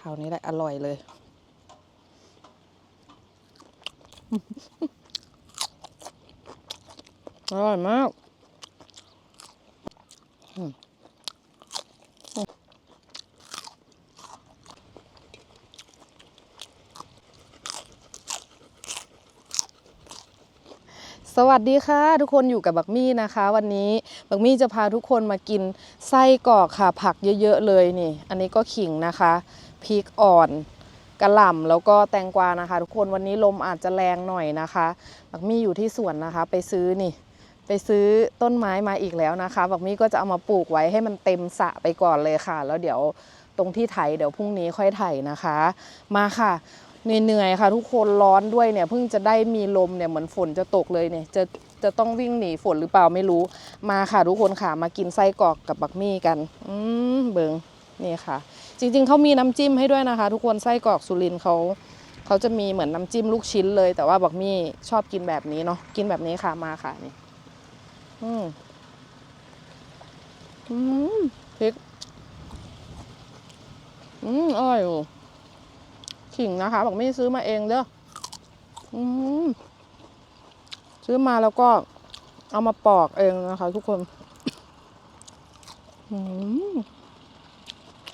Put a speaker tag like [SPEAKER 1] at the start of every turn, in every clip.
[SPEAKER 1] คราวนี้แหละอร่อยเลย อร่อยมากสวัสดีค่ะ ทุกคนอยู่กับบักมี่นะคะ วันนี้ บักมี่จะพาทุกคนมากินไส้กรอกค่ะผักเยอะๆเลยนี่ อันนี้ก็ขิงนะคะพริกอ่อนกระหล่ำแล้วก็แตงกวานะคะ ทุกคนวันนี้ลมอาจจะแรงหน่อยนะคะบักมี่อยู่ที่สวนนะคะ ไปซื้อนี่ ไปซื้อต้นไม้มาอีกแล้วนะคะบักมี่ก็จะเอามาปลูกไว้ให้มันเต็มสะไปก่อนเลยค่ะ แล้วเดี๋ยวตรงที่ไถเดี๋ยวพรุ่งนี้ค่อยไถนะคะ มาค่ะเหนื่อยๆค่ะ ทุกคนร้อนด้วยเนี่ยเพิ่งจะได้มีลมเนี่ยเหมือนฝนจะตกเลยเนี่ยจะ จะต้องวิ่งหนีฝนหรือเปล่าไม่รู้ มาค่ะทุกคนค่ะมากินไส้กรอกกับบักมี่กัน อืมเบิงนี่ค่ะ จริงๆเขามีน้ำจิ้มให้ด้วยนะคะ ทุกคนไส้กรอกสุรินเขาเขาจะมีเหมือนน้ำจิ้มลูกชิ้นเลย แต่ว่าบักมี่ชอบกินแบบนี้เนาะกินแบบนี้ค่ะมาค่ะนี่ อืมอืมพริกอืมอร่อยอยู่ขิงนะคะ บอกไม่ได้ซื้อมาเองเด้ออืม ซื้อมาแล้วก็เอามาปอกเองนะคะ ทุกคน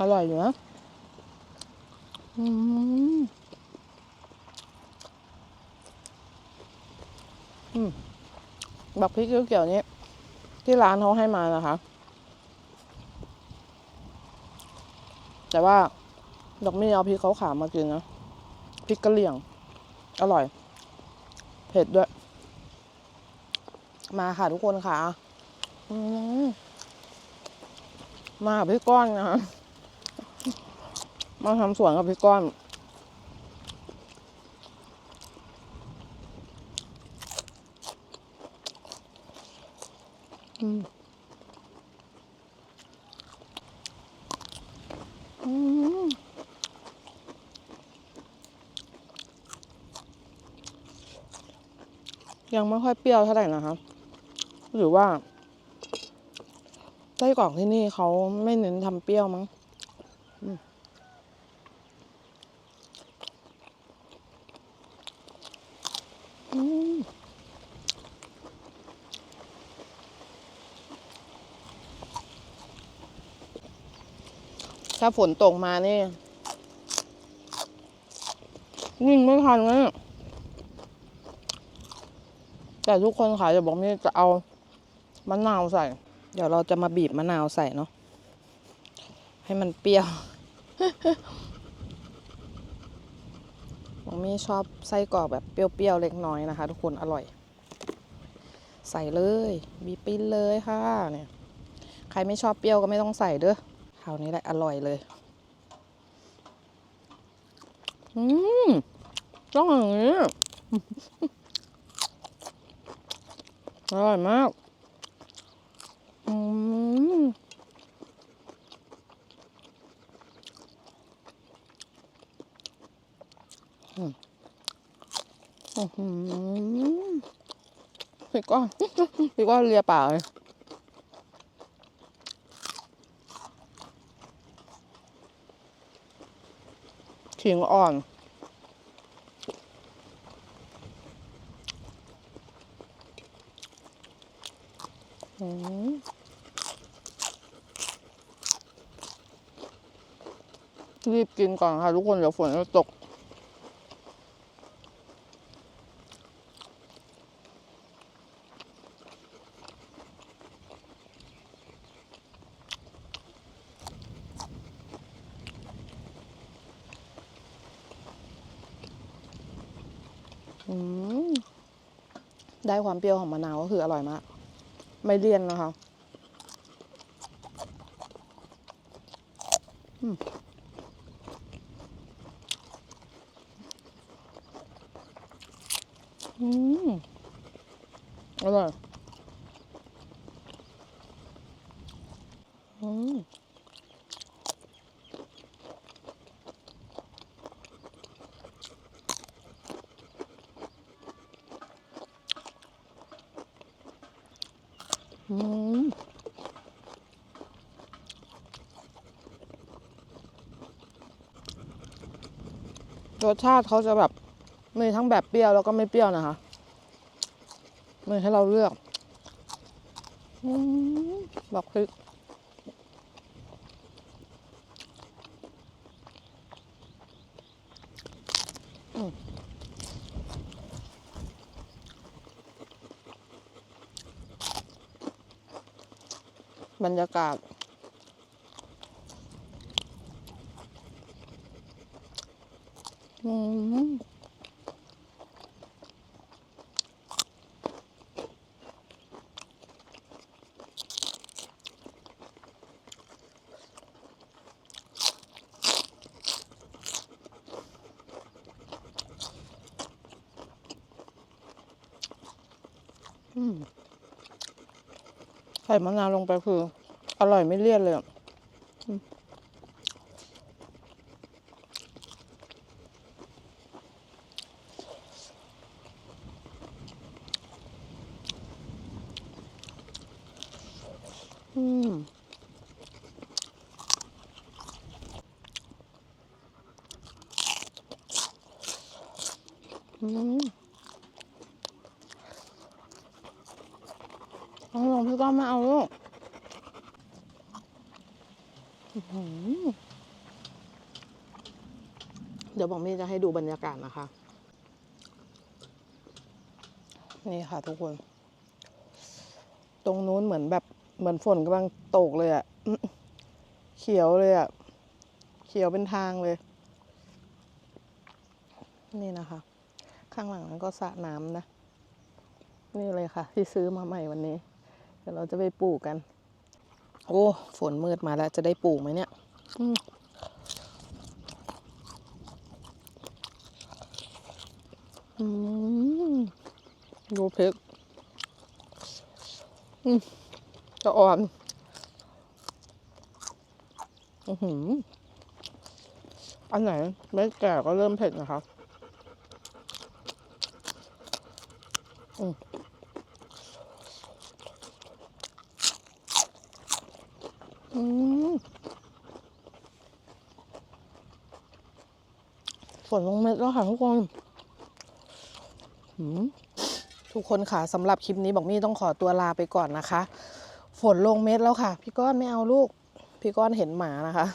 [SPEAKER 1] อร่อยอยู่นะอืมอืมบักพริกเกี่ยวนี้ ที่ร้านเขาให้มานะคะ แต่ว่าดอกไม่เอาพริกเขาขามากินนะพริกกะเหรี่ยง อร่อย เผ็ดด้วย มาค่ะทุกคนค่ะมากับพี่ก้อนนะคะมาทำสวนกับพี่ก้อน อืมอืมยังไม่ค่อยเปรี้ยวเท่าไหร่นะคะ หรือว่าไส้กรอกที่นี่เขาไม่เน้นทำเปรี้ยวมั้งถ้าฝนตกมานี่วิ่งไม่ทันเลยแต่ทุกคนขายจะบอกนี่จะเอา มะนาวใส่ เดี๋ยวเราจะมาบีบมะนาวใส่เนาะให้มันเปรี้ยวผมมีชอบไส้กรอกแบบเปรี้ยวๆเล็กน้อยนะคะ ทุกคนอร่อย ใส่เลยบีบปิ้นเลยค่ะเนี่ยใครไม่ชอบเปรี้ยวก็ไม่ต้องใส่เด้อคราวนี้แหละอร่อยเลยอืมต้องอย่างนี้อร่อยมาก อืมอืมอืมพี่ก้อนพี่ก้อนเลียปากเลยขิงอ่อน รีบกินก่อนค่ะทุกคน เดี๋ยวฝนจะตก ได้ความเปรี้ยวของมะนาวก็คืออร่อยมาก ไม่เลี่ยนนะคะอืมอร่อยอืม รสชาติเขาจะแบบมีทั้งแบบเปรี้ยวแล้วก็ไม่เปรี้ยวนะคะมีให้เราเลือกอบอกพริก บรรยากาศ อืมอืม ใส่มะนาวลงไปคือ อร่อยไม่เลี่ยนเลยอะอืม อืมอืมเอาลงพี่ก้อม่เอาลูกอื้อหือเดี๋ยวบอกมี่จะให้ดูบรรยากาศนะคะ นี่ค่ะทุกคน ตรงนู้นเหมือนแบบเหมือนฝนกำลังตกเลยอะ่ะเขียวเลยอะ่ะ เขียวเป็นทางเลย นี่นะคะ ข้างหลังนั้นก็สระน้ำนะ นี่เลยค่ะ ที่ซื้อมาใหม่วันนี้ ดี๋ยวเราจะไปปลูกกัน โอ้ฝนมืดมาแล้วจะได้ปลูกไหมเนี่ยอืมอืมดูพริกอืมจะอ่อนอือหืออันไหนเม็ดแก่ก็เริ่มเผ็ดนะคะ อืม อืมฝนลงเม็ดแล้วค่ะทุกคนทุกคนค่ะสำหรับคลิปนี้บอกมี่ต้องขอตัวลาไปก่อนนะคะ ฝนลงเม็ดแล้วค่ะ พี่ก้อนไม่เอาลูก พี่ก้อนเห็นหมานะคะ